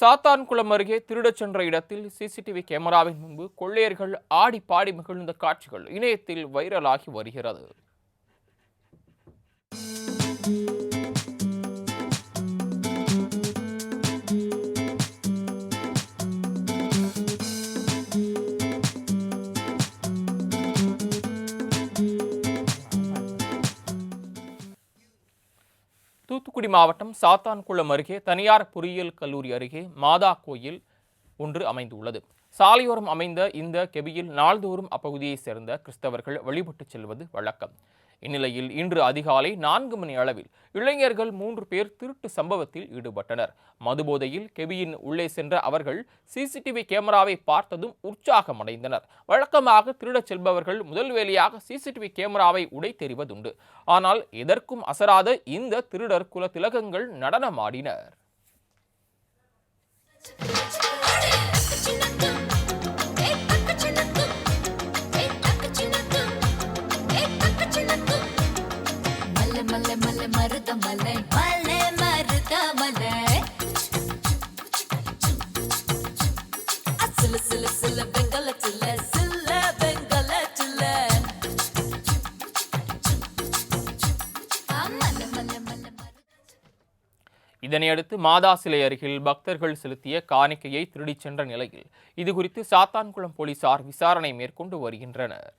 சாத்தான்குளம் அருகே திருடச் சென்ற இடத்தில் சிசிடிவி கேமராவின் முன்பு கொள்ளையர்கள் ஆடி பாடி மகிழ்ந்த காட்சிகள் இணையத்தில் வைரலாகி வருகிறது. தூத்துக்குடி மாவட்டம் சாத்தான்குளம் அருகே தனியார் பொறியியல் கல்லூரி அருகே மாதா கோயில் ஒன்று அமைந்துள்ளது. சாலையோரம் அமைந்த இந்த கெபியில் நாள்தோறும் அப்பகுதியைச் சேர்ந்த கிறிஸ்தவர்கள் வழிபட்டுச் செல்வது வழக்கம். இந்நிலையில் இன்று அதிகாலை நான்கு மணி அளவில் இளைஞர்கள் மூன்று பேர் திருட்டு சம்பவத்தில் ஈடுபட்டனர். மதுபோதையில் கெபியின் உள்ளே சென்ற அவர்கள் சிசிடிவி கேமராவை பார்த்ததும் உற்சாகமடைந்தனர். வழக்கமாக திருடச் செல்பவர்கள் முதல் வேலையாக சிசிடிவி கேமராவை உடை தெரிவதுண்டு ஆனால் எதற்கும் அசராத இந்த திருடர் குல திலகங்கள் நடனமாடினர். மருத மலை மருத மலை. சில சில சில பெங்கல சில சில பெங்கல சில. இதனையடுத்து மாதா சிலை அருகில் பக்தர்கள் செலுத்திய காணிக்கையை திருடிச் சென்ற நிலையில் இதுகுறித்து சாத்தான்குளம் போலீசார் விசாரணை மேற்கொண்டு வருகின்றனர்.